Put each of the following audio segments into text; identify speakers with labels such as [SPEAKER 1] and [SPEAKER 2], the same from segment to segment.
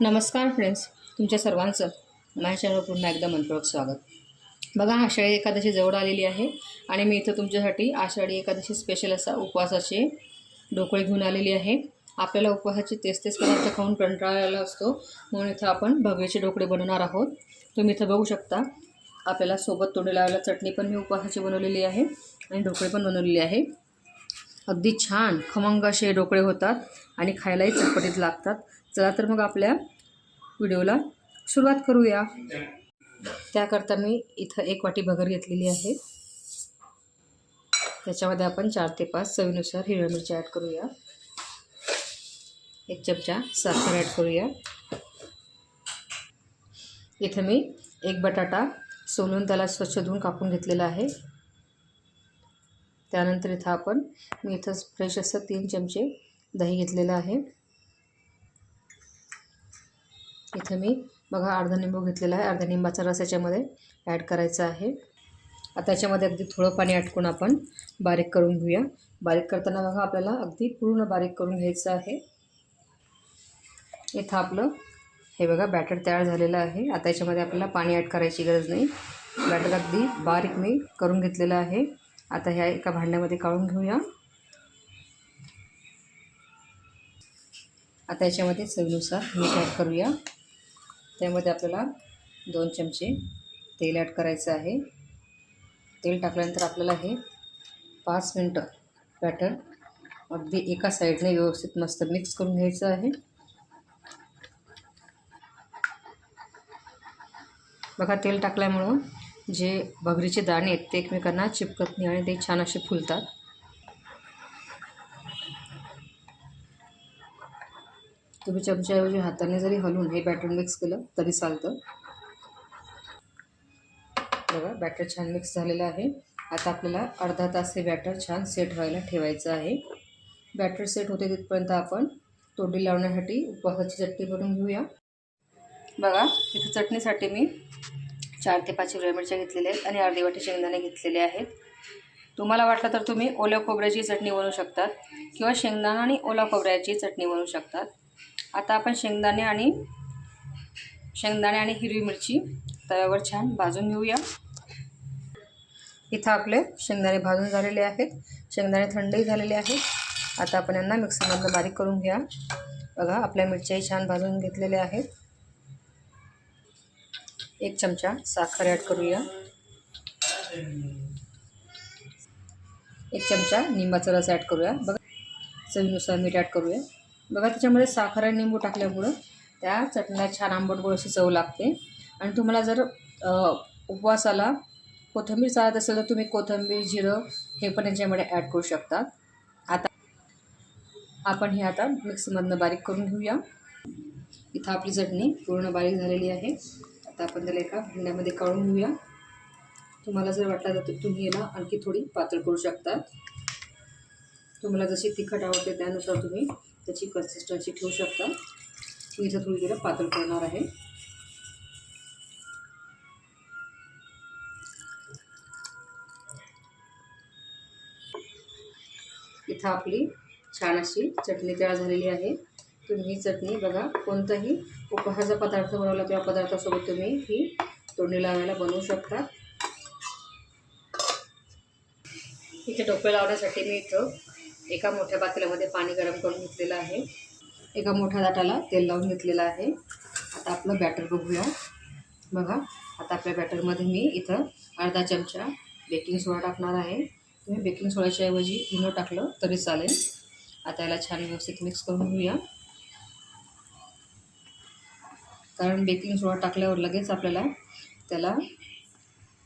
[SPEAKER 1] नमस्कार फ्रेंड्स तुमच्या सर्वांचं माझ्या चॅनलवर पुन्हा एकदा मनपूर्वक स्वागत. बघा आषाढी एकादशी जवळ आलेली आहे आणि मी इथं तुमच्यासाठी आषाढी एकादशी स्पेशल असा उपवासाचे ढोकळे घेऊन आलेली आहे. आपल्याला उपवासाचे तेच तेच पदार्थ खाऊन कंटाळलेला असतो म्हणून इथं आपण भगवेचे ढोकळे बनवणार आहोत. तुम्ही इथं बघू शकता आपल्याला सोबत तोंडी लावायला चटणी पण मी उपवासाची बनवलेली आहे आणि ढोकळे पण बनवलेले आहे. अगदी छान. खमंग असे ढोकळे होतात आणि खायलाही चटपटीत लागतात. चला तर मग आपल्या व्हिडिओला सुरुवात करूया. त्याकरता मी इथं एक वाटी भगर घेतलेली आहे. त्याच्यामध्ये आपण चार ते पाच चवीनुसार हिरव्या मिरची ॲड करूया. एक चमचा साखर ॲड करूया. इथं मी एक बटाटा सोलून त्याला स्वच्छ धुवून कापून घेतलेला आहे. त्यानंतर इथं आपण मी इथं फ्रेश असं तीन चमचे दही घेतलेलं आहे. इथं मी बघा अर्धा निंबू घेतलेला आहे. अर्धा निंबाचा रस याच्यामध्ये ॲड करायचा आहे. आता याच्यामध्ये अगदी थोडं पाणी आटकून आपण बारीक करून घेऊया. बारीक करताना बघा आपल्याला अगदी पूर्ण बारीक करून घ्यायचं आहे. इथं आपलं हे बघा बॅटर तयार झालेलं आहे. आता याच्यामध्ये आपल्याला पाणी ॲड करायची गरज नाही. बॅटर अगदी बारीक मी करून घेतलेलं आहे. आता ह्या एका भांड्यामध्ये काढून घेऊया. आता याच्यामध्ये चवीनुसार मीठ ॲड करूया. त्यामध्ये आपल्याला दोन चमचे तेल ॲड करायचं आहे. तेल टाकल्यानंतर आपल्याला हे पाच मिनटं बॅटर अगदी एका साईडने व्यवस्थित मस्त मिक्स करून घ्यायचं आहे. बघा तेल टाकल्यामुळं जे भगरीचे दाणे आहेत ते एकमेकांना चिपकत नाही आणि ते छान असे फुलतात. तुम्ही चमच्याऐवजी हाताने जरी हलवून हे बॅटर मिक्स केलं तरी चालतं. बघा बॅटर छान मिक्स झालेलं आहे. आता आपल्याला अर्धा तास हे बॅटर छान सेट व्हायला ठेवायचं आहे. बॅटर सेट होते तिथपर्यंत आपण तोडी लावण्यासाठी उपवासाची चटणी करून घेऊया. बघा इथे चटणीसाठी मी चार ते पाच हिरव्या मिरच्या घेतलेल्या आहेत आणि अर्धी वाटी शेंगदाणे घेतलेले आहेत. तुम्हाला वाटलं तर तुम्ही ओल्या खोबऱ्याची चटणी बनवू शकतात किंवा शेंगदाणा आणि ओला खोबऱ्याची चटणी बनवू शकतात. आता आपण शेंगदाणे आणि शेंगदाणे आणि हिरवी मिरची तव्यावर छान भाजून घेऊया. इथं आपले शेंगदाणे भाजून झालेले आहेत. शेंगदाणे थंडही झालेले आहेत. आता आपण यांना मिक्सरमधनं बारीक करून घ्या. बघा आपल्या मिरच्याही छान भाजून घेतलेल्या आहेत. एक चमचा साखर ॲड करूया. एक चमचा निंबाचा रस ॲड करूया. बघा चवीनुसार मीठ ॲड करूया. बघा त्याच्यामध्ये साखर आणि निंबू टाकल्यामुळं त्या चटणीला छान आंबट गोड अशी चव लागते. आणि तुम्हाला जर उपवासाला कोथिंबीर चालत असेल तर तुम्ही कोथिंबीर जिरं हे पण याच्यामध्ये ॲड करू शकता. आता आपण हे आता मिक्समधनं बारीक करून घेऊया. इथं आपली चटणी पूर्ण बारीक झालेली आहे. आता आपण त्याला एका भांड्यामध्ये काढून घेऊया. तुम्हाला जर वाटलं तर तुम्ही याला आणखी थोडी पातळ करू शकता तुम्हाला जशी तिखट आवडते त्यानुसार तुम्ही त्याची कन्सिस्टन्सी ठेवू शकता. मी इथं थोडी तिला पातळ करणार आहे. इथं आपली छान अशी चटणी तयार झालेली आहे. तुम्ही ही चटणी बघा कोणताही उपहारचा पदार्थ बनवला त्या पदार्थासोबत तुम्ही ही तोंडी लावायला बनवू शकता. इथे टोपे लावण्यासाठी मी इथं एका मोठ्या पातेल्यामध्ये पाणी गरम करून घेतलेलं आहे. एका मोठ्या दाटाला तेल लावून घेतलेलं आहे. आता आपलं बॅटर बघूया. बघा आता आपल्या बॅटरमध्ये मी इथं अर्धा चमचा बेकिंग सोडा टाकणार आहे. तुम्ही बेकिंग सोड्याच्या ऐवजी इनो टाकलं तरी चालेल. आता याला छान व्यवस्थित मिक्स करून घेऊया. कारण बेकिंग सोडा टाकल्यावर लगेच आपल्याला त्याला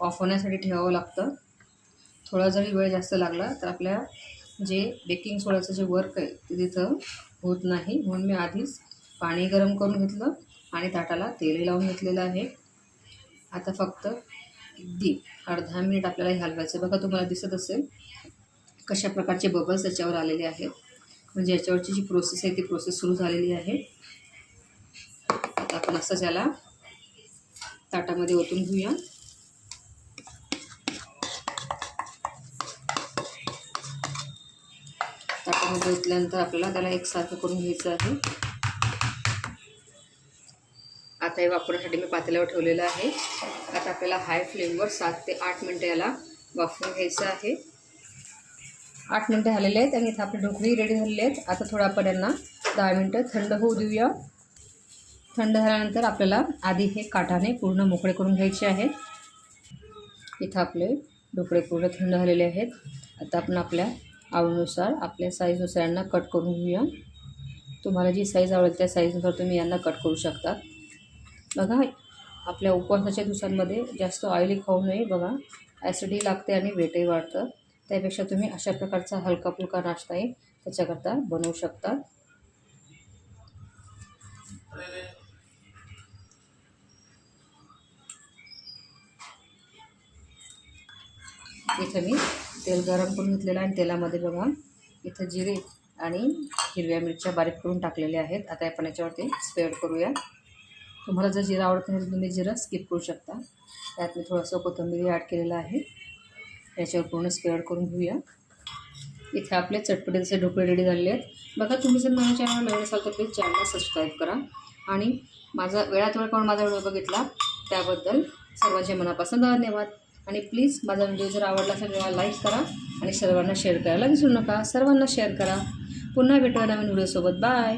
[SPEAKER 1] ऑफ होण्यासाठी ठेवावं लागतं. थोडा जरी वेळ जास्त लागला तर आपल्या जे बेकिंग सोडाचं जे वर्क आहे ते तिथं होत नाही. म्हणून मी आधीच पाणी गरम करून घेतलं आणि ताटाला तेल लावून घेतलेलं आहे. आता फक्त अगदी अर्धा मिनिट आपल्याला हे हलवायचं बघा तुम्हाला दिसत असेल कशा प्रकारचे बबल्स याच्यावर आलेले आहेत. म्हणजे याच्यावरची जी प्रोसेस आहे ती प्रोसेस सुरू झालेली आहे. आपण असं ज्याला ताटामध्ये ओतून घेऊया. ताटामध्ये ओतल्यानंतर आपल्याला त्याला एकसारखं करून घ्यायचं आहे. आता हे वापरण्यासाठी मी पातेल्यावर ठेवलेलं आहे. आता आपल्याला हाय फ्लेमवर सात ते आठ मिनटं याला वाफवून घ्यायचं आहे. आठ मिनटं झालेले आहेत आणि इथं आपले ढोकळी रेडी झालेले आहेत. आता थोडं आपण यांना दहा मिनटं थंड होऊ देऊया. थंड झाल्यानंतर आपल्याला आधी हे काठाने पूर्ण मोकळे करून घ्यायचे आहेत. इथं आपले ढोकळे पूर्ण थंड झालेले आहेत. आता आपण आपल्या आवडीनुसार आपल्या साईजनुसार यांना कट करून घेऊया. तुम्हाला जी साईज आवडेल त्या साईजनुसार तुम्ही यांना कट करू शकता. बघा आपल्या उपवासाच्या दिवसांमध्ये जास्त ऑइली खाऊ नये. बघा ॲसिडी लागते आणि वेटही वाढतं. त्यापेक्षा तुम्ही अशा प्रकारचा हलका फुलका नाश्ता आहे त्याच्याकरता बनवू शकता. इथं मी तेल गरम करून घेतलेलं आणि तेलामध्ये बघा इथं जिरे आणि हिरव्या मिरच्या बारीक करून टाकलेल्या आहेत. आता आपण याच्यावरती स्प्रेड करूया. तुम्हाला जर जिरा आवडत नाही तर तुम्ही जिरा स्किप करू शकता. त्यात मी थोडंसं कोथिंबीर ॲड केलेलं आहे. याच्यावर पूर्ण स्प्रेड करून घेऊया. इथे आपले चटपटीचे ढोकळे रेडी झालेले आहेत. बघा तुम्ही जर माझ्या चॅनल नवीन असाल तर प्लीज चॅनलला सबस्क्राईब करा. आणि माझा वेळात वेळ पण माझा व्हिडिओ बघितला. त्याबद्दल सर्वांचे मनापासून धन्यवाद. आणि प्लीज माझा व्हिडिओ जर आवडला असेल मला लाईक करा आणि सर्वांना शेअर करायला विसरू नका. सर्वांना शेअर करा. पुन्हा भेटूया नवीन व्हिडिओसोबत बाय